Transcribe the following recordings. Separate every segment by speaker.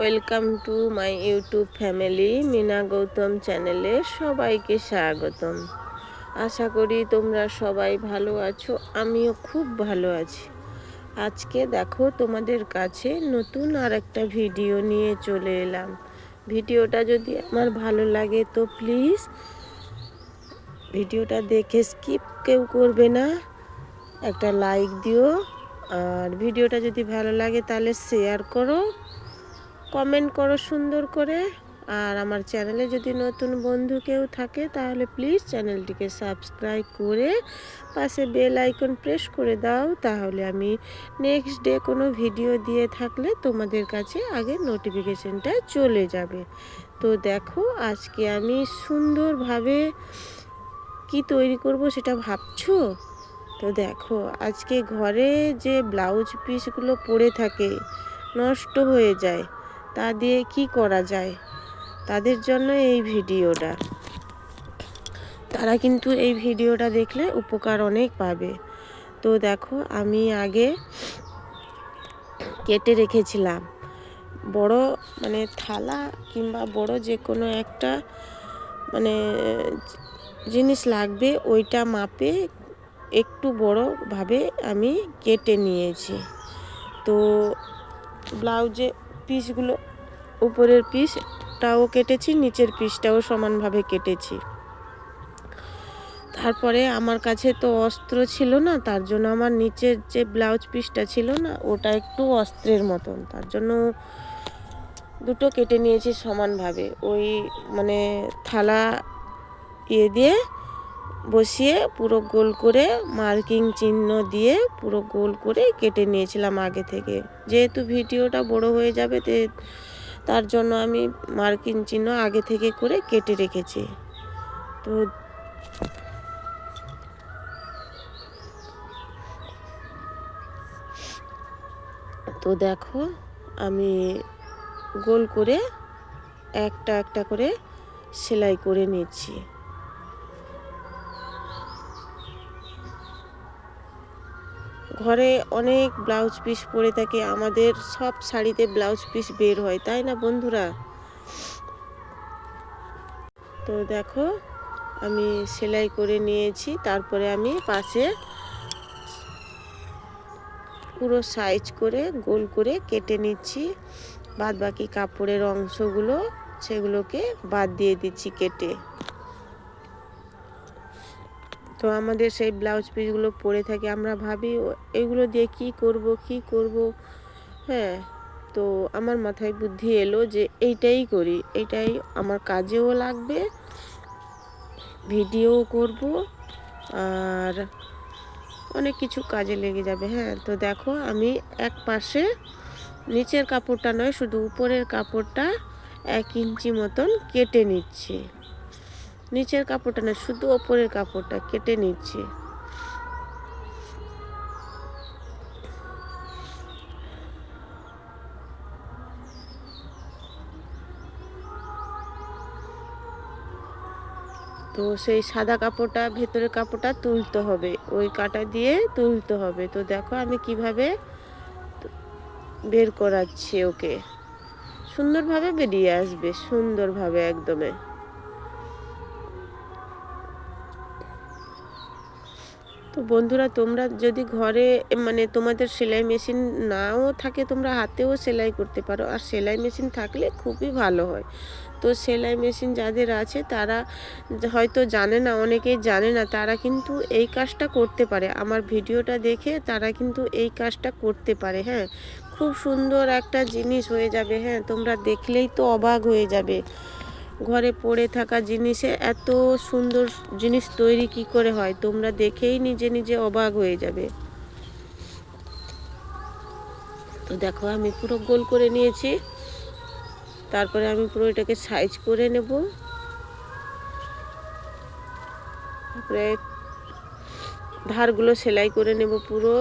Speaker 1: Welcome to my YouTube family, Mina Gautam চ্যানেলে সবাইকে স্বাগতম। আশা করি তোমরা সবাই ভালো আছো, আমিও খুব ভালো আছি। আজকে দেখো তোমাদের কাছে নতুন আর একটা ভিডিও নিয়ে চলে এলাম। ভিডিওটা যদি আমার ভালো লাগে তো প্লিজ ভিডিওটা দেখে স্কিপ কেউ করবে না, একটা লাইক দিও। আর ভিডিওটা যদি ভালো লাগে তাহলে শেয়ার করো। কমেন্ট করো সুন্দর করে। আর আমার চ্যানেলে যদি নতুন বন্ধু কেউ থাকে, তাহলে প্লিজ চ্যানেলটিকে সাবস্ক্রাইব করে পাশে বেল আইকন প্রেস করে দাও। তাহলে আমি নেক্সট ডে কোনো ভিডিও দিয়ে থাকলে তোমাদের কাছে আগে নোটিফিকেশনটা চলে যাবে। তো দেখো, আজকে আমি সুন্দরভাবে কি তৈরি করব সেটা ভাবছ? তো দেখো, আজকে ঘরে যে ব্লাউজ পিসগুলো পরে থাকে, নষ্ট হয়ে যায়। তা দিয়ে কি করা যায়? তাদের জন্য এই ভিডিওটা। তারা কিন্তু এই ভিডিওটা দেখলে উপকার অনেক পাবে। তো দেখো, আমি আগে কেটে রেখেছিলাম। বড় মানে থালা কিংবা বড় যে কোনো একটা মানে জিনিস লাগবে, ওইটা মাপে একটু বড়োভাবে আমি কেটে নিয়েছি। তো ব্লাউজে পিসগুলো উপরের পিসটাও কেটেছি, নিচের পিসটাও সমানভাবে কেটেছি। তারপরে আমার কাছে তো অস্ত্র ছিল না, তার জন্য আমার নিচের যে ব্লাউজ পিসটা ছিল না, ওটা একটু অস্ত্রের মতন। তার জন্য দুটো কেটে নিয়েছি সমানভাবে। ওই মানে থালা ইয়ে দিয়ে বসিয়ে পুরো গোল করে মার্কিং চিহ্ন দিয়ে পুরো গোল করে কেটে নিয়েছিলাম আগে থেকে। যেহেতু ভিডিওটা বড় হয়ে যাবে, তে তার জন্য আমি মার্কিন চিহ্ন আগে থেকে করে কেটে রেখেছি। তো তো দেখো, আমি গোল করে একটা একটা করে সেলাই করে নিচ্ছি। ঘরে অনেক ব্লাউজ পিস পরে থাকে, আমাদের সব শাড়িতে ব্লাউজ পিস বের হয়, তাই না বন্ধুরা? তো দেখো, আমি সেলাই করে নিয়েছি, তারপরে আমি পাশে পুরো সাইজ করে গোল করে কেটে নিচ্ছি। বাদ বাকি কাপড়ের অংশগুলো সেগুলোকে বাদ দিয়ে দিচ্ছি কেটে। তো আমাদের সেই ব্লাউজ পিসগুলো পরে থাকে। আমরা ভাবি এগুলো দিয়ে কি করব কি করব? হ্যাঁ তো আমার মাথায় বুদ্ধি এলো যে এইটাই করি। এইটাই আমার কাজেও লাগবে, ভিডিও করব, আর অনেক কিছু কাজে লেগে যাবে। হ্যাঁ তো দেখো আমি এক পাশে নিচের কাপড়টা নয়, শুধু উপরের কাপড়টা এক ইঞ্চি মতন কেটে নিচ্ছি। নিচের কাপড়টা না, শুধু ওপরের কাপড়টা কেটে নিচ্ছি। তো সেই সাদা কাপড়টা, ভেতরের কাপড়টা তুলতে হবে। ওই কাটা দিয়ে তুলতে হবে। তো দেখো আমি কীভাবে বের করাচ্ছি ওকে। সুন্দরভাবে বেরিয়ে আসবে, সুন্দরভাবে একদমে। বন্ধুরা, তোমরা যদি ঘরে মানে তোমাদের সেলাই মেশিন নাও থাকে, তোমরা হাতেও সেলাই করতে পারো। আর সেলাই মেশিন থাকলে খুবই ভালো হয়। তো সেলাই মেশিন যাদের আছে, তারা হয়তো জানে না, অনেকেই জানে না, তারা কিন্তু এই কাজটা করতে পারে। আমার ভিডিওটা দেখে তারা কিন্তু এই কাজটা করতে পারে হ্যাঁ। খুব সুন্দর একটা জিনিস হয়ে যাবে হ্যাঁ। তোমরা দেখলেই তো অবাক হয়ে যাবে। ঘরে পড়ে থাকা জিনিসে এত সুন্দর জিনিস তৈরি কি করে হয়? তোমরা দেখেই নিজে নিজে অবাক হয়ে যাবে। তো দেখো, আমি পুরো গোল করে নিয়েছি। তারপরে আমি পুরো এটাকে সাইজ করে নেব। তারপরে ধারগুলো সেলাই করে নেব পুরো।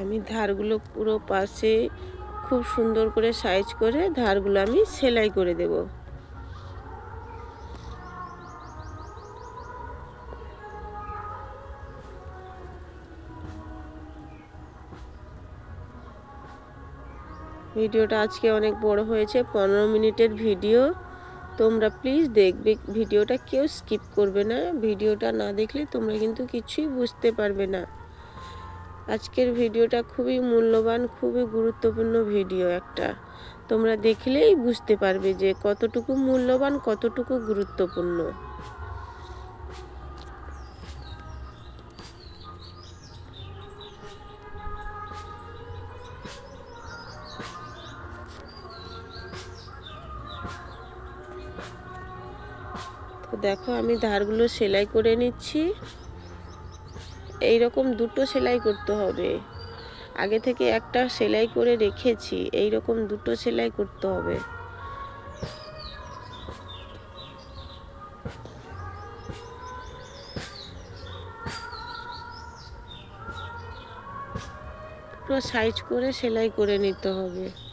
Speaker 1: আমি ধারগুলো পুরো পাশে খুব সুন্দর করে সাইজ করে ধারগুলো আমি সেলাই করে দেব। ভিডিওটা আজকে অনেক বড় হয়েছে, পনেরো মিনিটের ভিডিও। তোমরা প্লিজ দেখবে, ভিডিওটা কেউ স্কিপ করবে না। ভিডিওটা না দেখলে তোমরা কিন্তু কিছুই বুঝতে পারবে না। আজকের ভিডিওটা খুবই মূল্যবান, খুবই গুরুত্বপূর্ণ ভিডিও একটা। তোমরা দেখলেই বুঝতে পারবে যে কতটুকু মূল্যবান, কতটুকু গুরুত্বপূর্ণ। দেখো আমি ধারগুলো সেলাই করে নিচ্ছি। এই রকম দুটো সেলাই করতে হবে। আগে থেকে একটা সেলাই করে রেখেছি এই রকম দুটো সেলাই করতে হবে। পুরো সাইজ করে সেলাই করে নিতে হবে।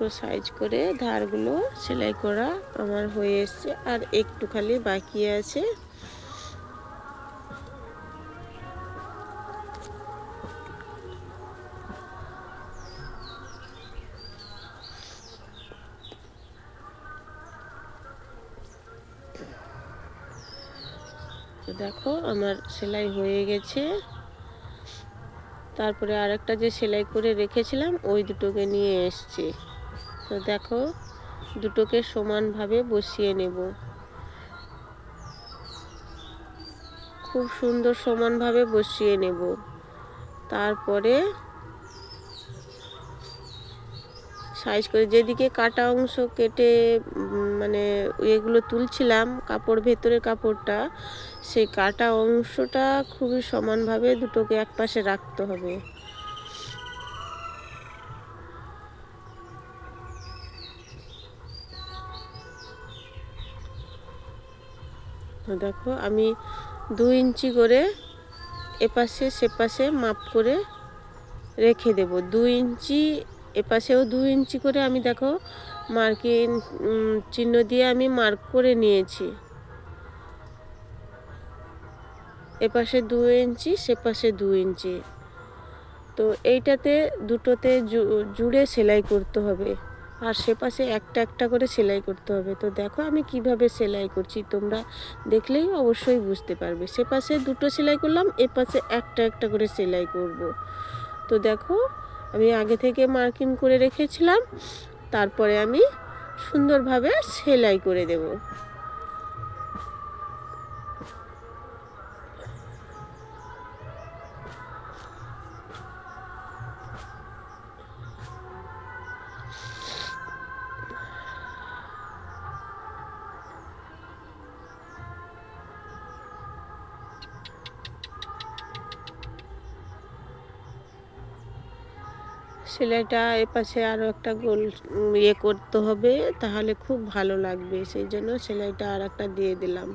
Speaker 1: পুরো সাইজ করে ধারগুলো সেলাই করা আমার হয়ে এসছে। আর একটু খালি বাকি আছে। দেখো, আমার সেলাই হয়ে গেছে। তারপরে আরেকটা যে সেলাই করে রেখেছিলাম, ওই দুটোকে নিয়ে এসছি। তো দেখো, দুটোকে সমানভাবে বসিয়ে নেব। খুব সুন্দর সমানভাবে বসিয়ে নেব। তারপরে সাইজ করে যেদিকে কাটা অংশ কেটে মানে এগুলো তুলছিলাম, কাপড়, ভেতরের কাপড়টা, সেই কাটা অংশটা খুবই সমানভাবে দুটোকে এক পাশে রাখতে হবে। দেখো, আমি দু ইঞ্চি করে এপাশে সেপাশে মাপ করে রেখে দেব। দু ইঞ্চি এপাশেও দু ইঞ্চি করে আমি দেখো মার্কিং চিহ্ন দিয়ে আমি মার্ক করে নিয়েছি। এপাশে দু ইঞ্চি, সেপাশে দু ইঞ্চি। তো এইটাতে দুটোতে জুড়ে সেলাই করতে হবে। আর সে পাশে একটা একটা করে সেলাই করতে হবে। তো দেখো আমি কীভাবে সেলাই করছি, তোমরা দেখলেই অবশ্যই বুঝতে পারবে। সে পাশে দুটো সেলাই করলাম এ পাশে একটা একটা করে সেলাই করব। তো দেখো আমি আগে থেকে মার্কিং করে রেখেছিলাম, তারপরে আমি সুন্দরভাবে সেলাই করে দেবো। সেলাইটা এপাশে আরও একটা গোল ইয়ে করতে হবে, তাহলে খুব ভালো লাগবে। সেই জন্য সেলাইটা আর একটা দিয়ে দিলাম।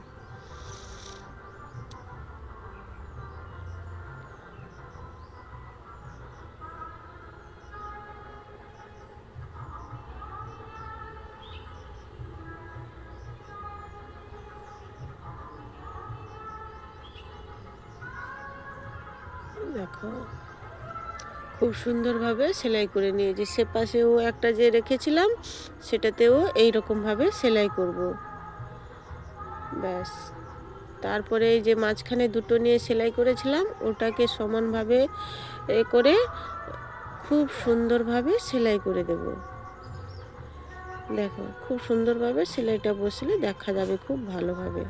Speaker 1: দেখো। খুব সুন্দরভাবে সেলাই করে নিয়েছি। সে পাশেও একটা যে রেখেছিলাম, সেটাতেও এই রকমভাবে সেলাই করব। ব্যাস। তারপরে এই যে মাঝখানে দুটো নিয়ে সেলাই করেছিলাম, ওটাকে সমানভাবে এ করে খুব সুন্দরভাবে সেলাই করে দেব। দেখো, খুব সুন্দরভাবে সেলাইটা বসলে দেখা যাবে খুব ভালোভাবে।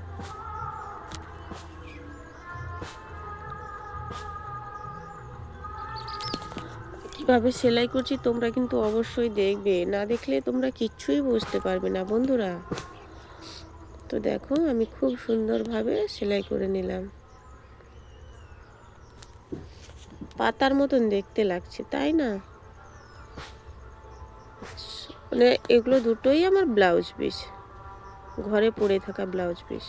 Speaker 1: কীভাবে সেলাই করছি তোমরা কিন্তু অবশ্যই দেখবে। না দেখলে তোমরা কিচ্ছুই বুঝতে পারবে না বন্ধুরা। তো দেখো, আমি খুব সুন্দরভাবে সেলাই করে নিলাম। পাতার মতন দেখতে লাগছে, তাই না? মানে এগুলো দুটোই আমার ব্লাউজ পিস। ঘরে পরে থাকা ব্লাউজ পিস।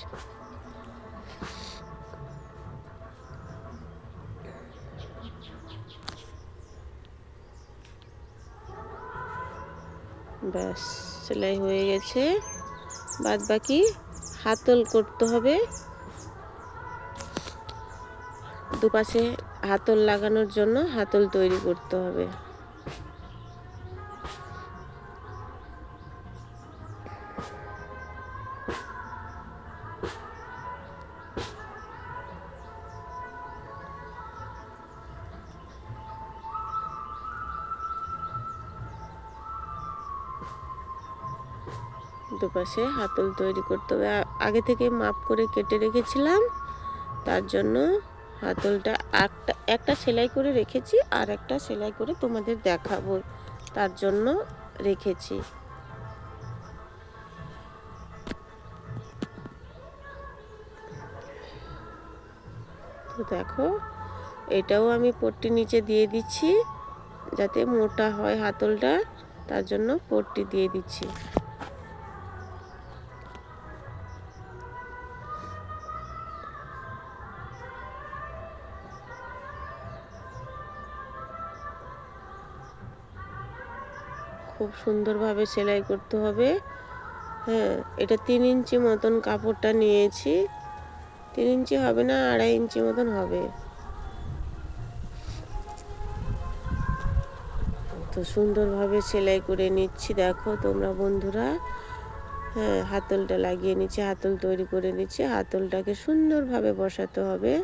Speaker 1: ব্যাস, সেলাই হয়ে গেছে। বাদ বাকি হাতল করতে হবে। দুপাশে হাতল লাগানোর জন্য হাতল তৈরি করতে হবে। দুপাশে হাতল তৈরি করতে হবে। আগে থেকে মাপ করে কেটে রেখেছিলাম। তার জন্য হাতলটা একটা একটা সেলাই করে রেখেছি আর একটা সেলাই করে তোমাদের দেখাবো। তার জন্য রেখেছি। তো দেখো, এটাও আমি পট্টি নিচে দিয়ে দিচ্ছি যাতে মোটা হয় হাতলটা। তার জন্য পট্টি দিয়ে দিচ্ছি। খুব সুন্দরভাবে সেলাই করতে হবে। হ্যাঁ এটা তিন ইঞ্চি মতন কাপড়টা নিয়েছি। তিন ইঞ্চি হবে না, আড়াই ইঞ্চি মতন হবে। তো সুন্দরভাবে সেলাই করে নিচ্ছি, দেখো তোমরা বন্ধুরা। হ্যাঁ হাতলটা লাগিয়ে নিচ্ছি, হাতল তৈরি করে নিচ্ছি। হাতলটাকে সুন্দরভাবে বসাতে হবে।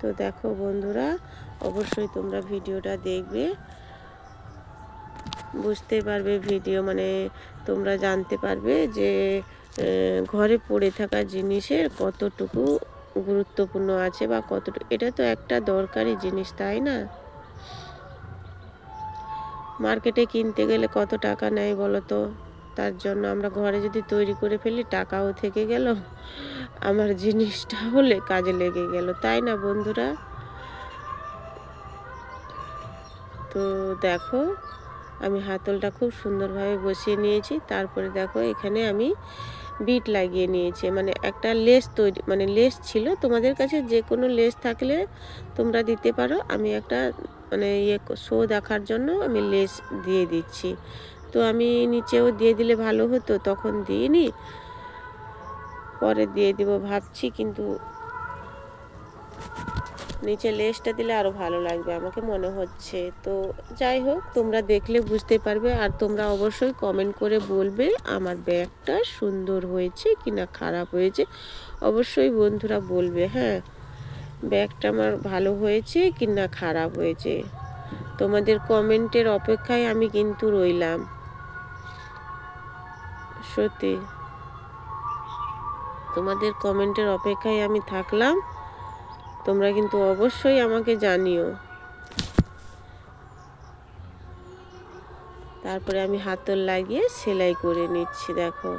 Speaker 1: তো দেখো বন্ধুরা, অবশ্যই তোমরা ভিডিওটা দেখবে। বুঝতে পারবে ভিডিও মানে তোমরা জানতে পারবে যে ঘরে পড়ে থাকা জিনিসের কতটুকু গুরুত্বপূর্ণ আছে বা কতটুকু এটা তো একটা দরকারি জিনিস, তাই না? মার্কেটে কিনতে গেলে কত টাকা নেয় বলো তো তার জন্য আমরা ঘরে যদি তৈরি করে ফেলি, টাকাও থেকে গেল। আমার জিনিসটা হলে কাজে লেগে গেল, তাই না বন্ধুরা? তো দেখো আমি হাতলটা খুব সুন্দরভাবে বসিয়ে নিয়েছি। তারপরে দেখো এখানে আমি বিট লাগিয়ে নিয়েছি। মানে একটা লেস তৈরি মানে লেস ছিল। তোমাদের কাছে যে কোনো লেস থাকলে তোমরা দিতে পারো। আমি একটা মানে ইয়ে শো দেখার জন্য আমি লেস দিয়ে দিচ্ছি। তো আমি নিচেও দিয়ে দিলে ভালো হতো, তখন দিইনি। পরে দিয়ে দিব ভাবছি, কিন্তু নিচে লেসটা দিলে আরও ভালো লাগবে, আমাকে মনে হচ্ছে। তো যাই হোক, তোমরা দেখলে বুঝতে পারবে আর তোমরা অবশ্যই কমেন্ট করে বলবে আমার ব্যাগটা সুন্দর হয়েছে কি না খারাপ হয়েছে। অবশ্যই বন্ধুরা বলবে হ্যাঁ ব্যাগটা আমার ভালো হয়েছে কি না খারাপ হয়েছে। তোমাদের কমেন্টের অপেক্ষায় আমি কিন্তু রইলাম। সত্যি। তোমাদের কমেন্টের অপেক্ষায় আমি থাকলাম। তোমরা কিন্তু অবশ্যই আমাকে জানিও। তারপরে আমি হাতল লাগিয়ে সেলাই করে নিচ্ছি দেখো।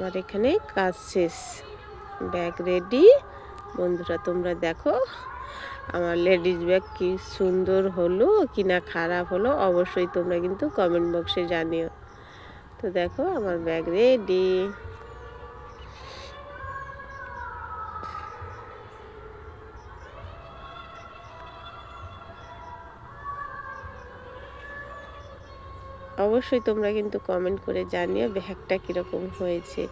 Speaker 1: আমার এখানে কাজ শেষ। ব্যাগ রেডি বন্ধুরা, তোমরা দেখো, আমার লেডিস ব্যাগ কি সুন্দর হলো, কি না খারাপ হলো, অবশ্যই তোমরা কিন্তু কমেন্ট বক্সে জানিও। তো দেখো, আমার ব্যাগ রেডি অবশ্যই তোমরা কিন্তু কমেন্ট করে জানিও ব্যাগটা কীরকম হয়েছে।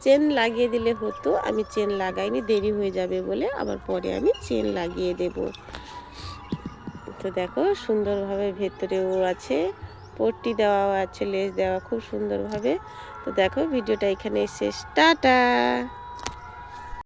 Speaker 1: চেন লাগিয়ে দিলে হতো, আমি চেন লাগাইনি, দেরি হয়ে যাবে বলে আবার পরে আমি চেন লাগিয়ে দেব। তো দেখো, সুন্দরভাবে ভেতরেও আছে, পট্টি দেওয়াও আছে, লেস দেওয়া খুব সুন্দরভাবে। তো দেখো, ভিডিওটা এখানে শেষ। টাটা!